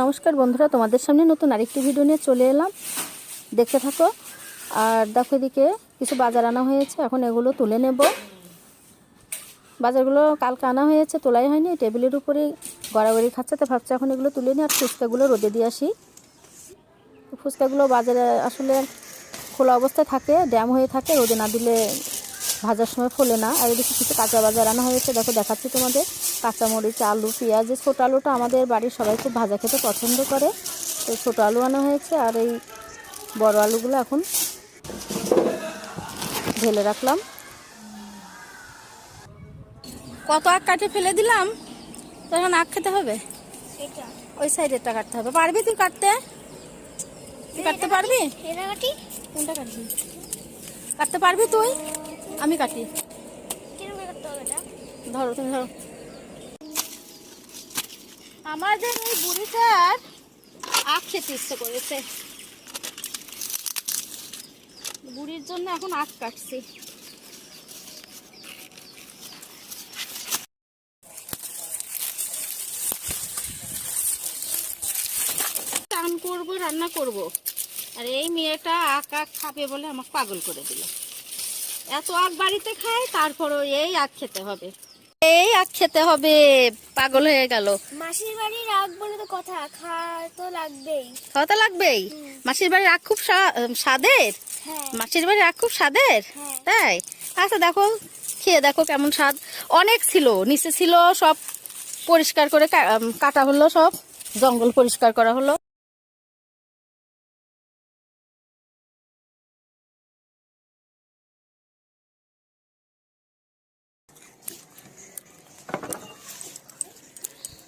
নমস্কার বন্ধুরা, তোমাদের সামনে নতুন আরেকটি ভিডিও নিয়ে চলে এলাম। দেখতে থাকো। আর দেখো এদিকে কিছু বাজার আনা হয়েছে, এখন এগুলো তুলে নেব। বাজারগুলো কালকে আনা হয়েছে, তোলাই হয়নি, টেবিলের উপরে গড়াগড়ি খাচ্ছে তো ভাবছে, এখন এগুলো তুলে নিই, আর ফুচকাগুলো রোদে দিয়ে আসি। ফুচকাগুলো বাজারে আসলে খোলা অবস্থায় থাকে, ড্যাম হয়ে থাকে, রোদে না দিলে ভাজার সময় ফোলে না। আর এদিকে কিছু কাঁচা বাজার আনা হয়েছে। দেখো দেখাচ্ছি তোমাদের। কাঁচামরিচ আলু পেঁয়াজ এই ছোটো আলুটা আমাদের বাড়ির সবাই খুব ভাজা খেতে পছন্দ করে। তো ছোটো আলু আনা হয়েছে আর এই বড় আলুগুলো এখন ঢেলে রাখলাম। কত আখ কাটে ফেলে দিলাম? তো এখন আখ খেতে হবে? ওই সাইডেরটা কাটতে হবে। পারবি তুই কাটতে? তুই কাটতে পারবি? কোনটা কাটবি? কাটতে পারবি তুই? আমি কাটি। ধরো তুমি ধরো। আমাদের এই বুড়িটার আখ খেতে ইচ্ছে করেছে। বুড়ির জন্য এখন আখ কাটছি। টান করব রান্না করব। আর এই মেয়েটা আখ আখ খাবে বলে আমাকে পাগল করে দিল। এত আখ বাড়িতে খায় তারপরও এই আখ খেতে হবে। এই আখ খেতে হবে পাগল হয়ে গেল। মাসির বাড়ির রাগ বলে তো কথা খাওয়া তো লাগবেই। খাওয়া তো লাগবেই। মাসির বাড়ির আখ খুব স্বা- স্বাদের? হ্যাঁ। মাসির বাড়ির আখ খুব স্বাদের? হ্যাঁ। তাই? আচ্ছা দেখো খেয়ে দেখো কেমন স্বাদ। অনেক ছিল নিচে ছিল সব পরিষ্কার করে কাটা হলো সব জঙ্গল পরিষ্কার করা হলো।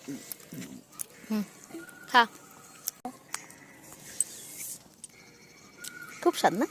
হুম, খা খুব স্বাদ না